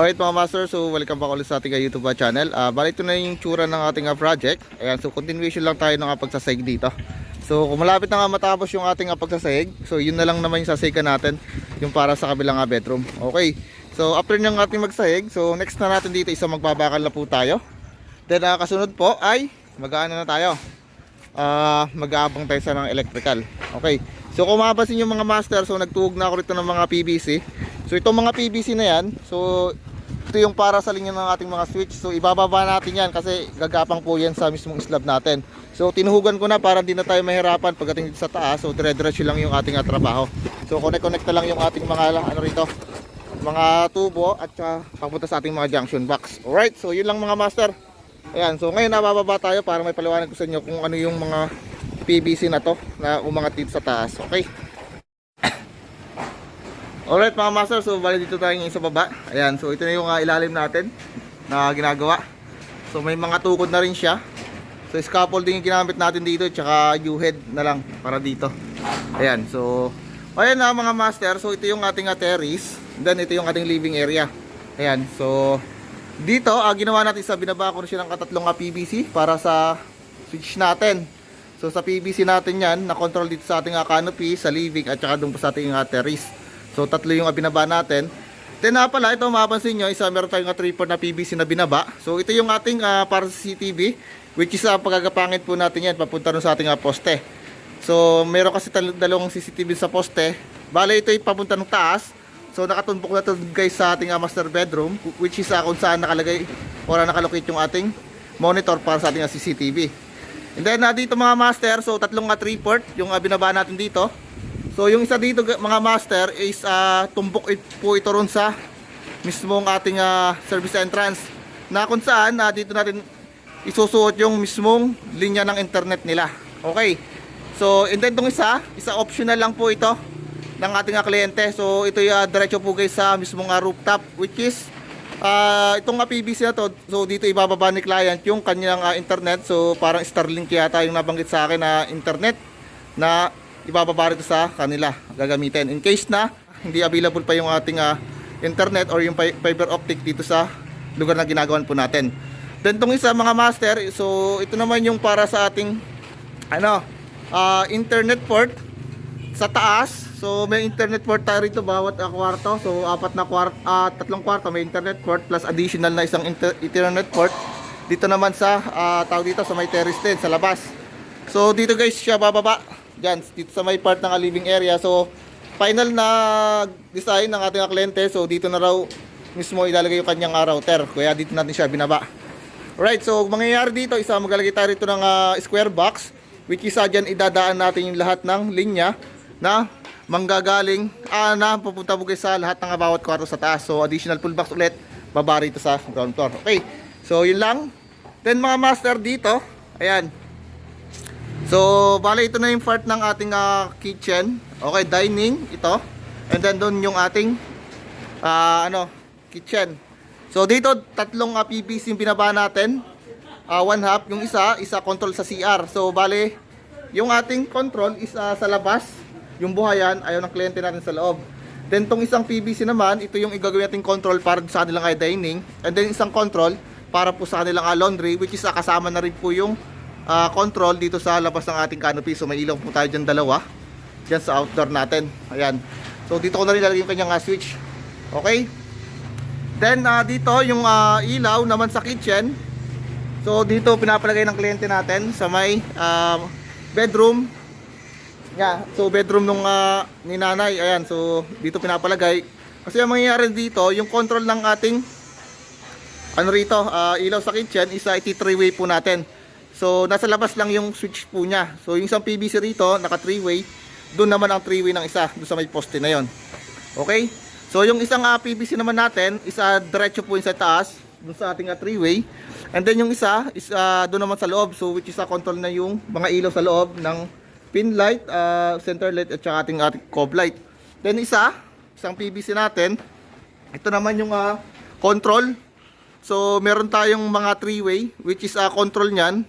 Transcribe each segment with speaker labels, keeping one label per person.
Speaker 1: Alright mga master, so welcome back ulit sa ating uh, YouTube uh, channel. Uh, balik ito na yung tsura ng ating uh, project. Ayan, so continuation lang tayo ng uh, pagsasahig dito. So kung malapit na nga matapos yung ating uh, pagsasahig, so yun na lang naman yung sasahigan natin, yung para sa kabilang bedroom. Okay, so after ng ating magsahig, so next na natin dito isa magbabakal na po tayo. Then uh, kasunod po ay mag-aano na tayo. Uh, mag-aabang tayo sa ng electrical. Okay, so kung mapapansin yung mga master, so nagtuhog na ako rito ng mga PVC. So itong mga PVC na yan, so ito yung para sa linya ng ating mga switch. So ibababa natin yan kasi gagapang po yan sa mismong slab natin. So tinuhugan ko na para hindi na tayo mahirapan pagdating sa taas. So dire-diretso lang yung ating ah, trabaho. So connect-connect na lang yung ating mga ano rito, mga tubo at saka papunta sa ating mga junction box. Alright, so yun lang mga master. Ayan, so ngayon nabababa tayo para may paliwanag ko sa inyo kung ano yung mga PVC na to na umangat dito sa taas. Okay. Alright mga master, so bali dito tayo ngayon sa baba. Ayan, so ito na yung uh, ilalim natin na ginagawa. So may mga tukod na rin siya. So scaffolding yung ginamit natin dito, tsaka U-head na lang para dito. Ayan, so ayan na mga master, so ito yung ating terrace. Then ito yung ating living area. Ayan, so dito, uh, ginawa natin sa binaba ko na siya ng katatlong uh, PVC para sa switch natin. So sa PVC natin yan, na-control dito sa ating uh, canopy, sa living at saka doon sa ating uh, terrace. So tatlo yung uh, binaba natin. Then na pala, ito mapapansin nyo, isa meron tayong uh, tripod na PVC na binaba. So ito yung ating uh, para sa CCTV, which is uh, pagagapangit po natin yan, papunta rin sa ating uh, poste. So meron kasi dalawang CCTV sa poste. Bale ito yung papunta ng taas. So nakatumbok na ito guys sa ating uh, master bedroom, which is uh, kung saan nakalagay o nakalocate yung ating monitor para sa ating uh, CCTV. And then uh, dito mga master, so tatlong uh, tripod yung uh, binaba natin dito. So yung isa dito mga master is uh, tumbok po ito ron sa mismong ating ah, service entrance na kung saan ah, dito natin isusuot yung mismong linya ng internet nila. Okay. So and then itong isa, isa optional lang po ito ng ating ah, kliyente. So ito yung uh, diretso po guys sa mismong ah, rooftop which is ah, itong ah, PVC na to. So dito ibababa ni client yung kanyang ah, internet. So parang Starlink yata yung nabanggit sa akin na internet na ibababa rito sa kanila gagamitin. In case na hindi available pa yung ating ah, internet or yung fi- fiber optic dito sa lugar na ginagawan po natin. Then itong isa mga master so ito naman yung para sa ating ano ah, internet port sa taas. So may internet port tayo rito bawat ah, kwarto. So apat na kwarto tatlong kwarto may internet port plus additional na isang inter- internet port dito naman sa ah, tawag dito sa may terrace din sa labas. So dito guys siya bababa. Diyan, dito sa may part ng living area. So final na design ng ating kliyente. So dito na raw mismo ilalagay yung kanyang ah, router. Kaya dito natin siya binaba. Alright, so mangyayari dito, isa maglalagay tayo rito ng ah, square box which is uh, dyan idadaan natin yung lahat ng linya na manggagaling ah, na pupunta guys sa lahat ng bawat kwarto sa taas. So additional pull box ulit baba rito sa ground floor. Okay, so yun lang. Then mga master dito, ayan, So, bale ito na yung part ng ating ah, kitchen. Okay, dining ito. And then doon yung ating ah, ano, kitchen. So dito tatlong uh, PVC yung binaba natin. Ah, one half, yung isa, isa control sa CR. So bale yung ating control is ah, sa labas. Yung buhayan ayaw ng kliyente natin sa loob. Then tong isang PVC naman, ito yung igagawin nating control para sa kanilang ah, dining. And then isang control para po sa kanilang ah, laundry which is ah, kasama na rin po yung ah, control dito sa labas ng ating canopy. So may ilaw po tayo dyan dalawa. Dyan sa outdoor natin. Ayan. So dito ko na rin lalagay yung kanyang ah, switch. Okay? Then ah, dito yung ah, ilaw naman sa kitchen. So dito pinapalagay ng kliyente natin sa may ah, bedroom. Yeah, so bedroom nung ah, ni nanay. Ayan, so dito pinapalagay. Kasi ang mangyayari dito, yung control ng ating ano rito, ah, ilaw sa kitchen is uh, iti-three-way po natin. So, nasa labas lang yung switch po niya. So, yung isang PVC rito, naka three-way. Doon naman ang three-way ng isa, doon sa may poste na yon. Okay? So, yung isang ah, PVC naman natin, isa diretso po yung sa taas, doon sa ating ah, three-way. And then yung isa, is ah, doon naman sa loob. So, which is ah, control na yung mga ilaw sa loob ng pin light, ah, center light, at saka ating, ating cob light. Then isa, isang PVC natin, ito naman yung ah, control So, meron tayong mga three-way, which is a control niyan,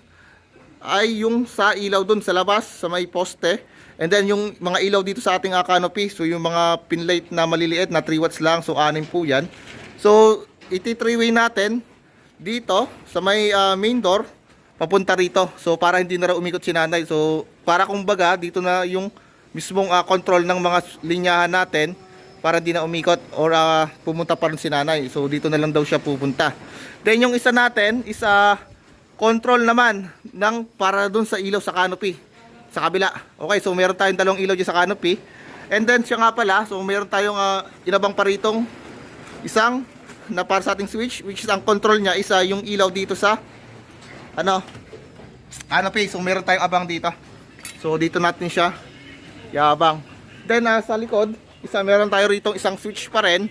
Speaker 1: ay yung sa ilaw dun sa labas, sa may poste. And then yung mga ilaw dito sa ating uh, canopy, so yung mga pin light na maliliit na 3 watts lang, so anim po yan. So, iti three-way natin dito sa may ah, main door papunta rito. So para hindi na umikot si nanay. So para kumbaga dito na yung mismong ah, control ng mga linyahan natin para hindi na umikot or ah, pumunta pa rin si nanay. So dito na lang daw siya pupunta. Then yung isa natin is ah, control naman ng para dun sa ilaw sa canopy sa kabila. Okay, so meron tayong dalawang ilaw dyan sa canopy. And then siya nga pala, so meron tayong ah, inabang paritong isang na para sa ating switch which is ang control niya isa yung ilaw dito sa ano canopy. So meron tayong abang dito. So dito natin siya yabang. Then ah, sa likod, isa meron tayo rito isang switch pa rin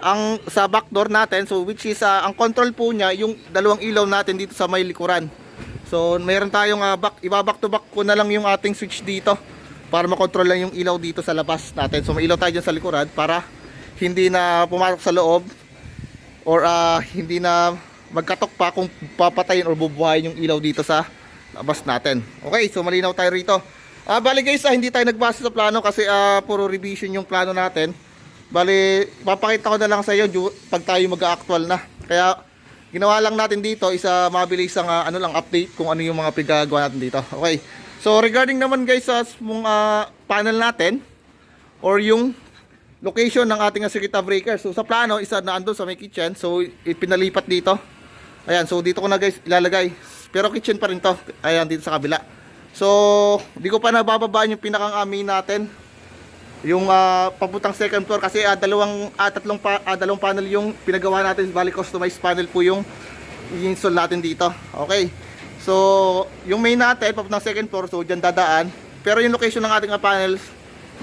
Speaker 1: ang sa back door natin so which is ah, ang control po niya yung dalawang ilaw natin dito sa may likuran. So meron tayong ah, back iba back to back ko na lang yung ating switch dito para makontrol lang yung ilaw dito sa labas natin. So may ilaw tayo sa likuran para hindi na pumasok sa loob or ah, hindi na magkatok pa kung papatayin or bubuhayin yung ilaw dito sa labas natin. Okay, so malinaw tayo rito. Ah, bali guys, ah, hindi tayo nagbase sa plano kasi ah, puro revision yung plano natin. Bali, papakita ko na lang sa iyo pag tayo mag-actual na. Kaya ginawa lang natin dito isa mabilis ang ah, ano lang update kung ano yung mga pinagagawa natin dito. Okay. So regarding naman guys sa mga panel natin or yung location ng ating circuit breaker. So sa plano, isa na andun sa may kitchen. So ipinalipat dito. Ayan, so dito ko na guys ilalagay. Pero kitchen pa rin to. Ayan, dito sa kabila. So, di ko pa nabababaan yung pinakang amin natin. Yung ah, papuntang second floor kasi ah, dalawang ah, tatlong pa, ah, dalawang panel yung pinagawa natin. Bali customized panel po yung i-install natin dito. Okay. So, yung main natin papuntang second floor, so diyan dadaan. Pero yung location ng ating ah, panels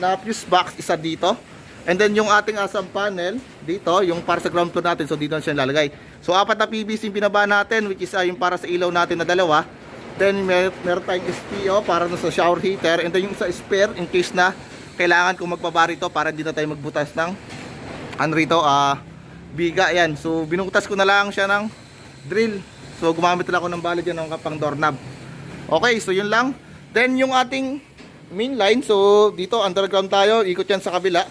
Speaker 1: na fuse box isa dito. And then yung ating asam panel dito, yung para sa ground floor natin, so dito na siya lalagay. So apat na PVC yung pinaba natin which is ah, yung para sa ilaw natin na dalawa. Then mer meron tayong SPO para sa shower heater and then yung sa spare in case na kailangan kong magpaba rito para hindi na tayo magbutas ng ano rito, ah biga yan. So binutas ko na lang siya ng drill. So gumamit lang ako ng bala dyan ng kapang doorknob. Okay, so yun lang. Then yung ating main line, so dito underground tayo, ikot yan sa kabila.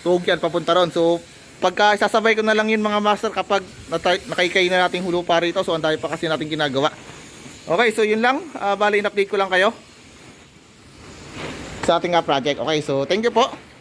Speaker 1: Tuhog yan papunta ron. So pagka sasabay ko na lang yun mga master kapag nakaikay na nating hulo pa rito. So ang dami pa kasi natin ginagawa. Okay, so yun lang. Uh, bali in-update ko lang kayo sa ating ah, project. Okay, so thank you po.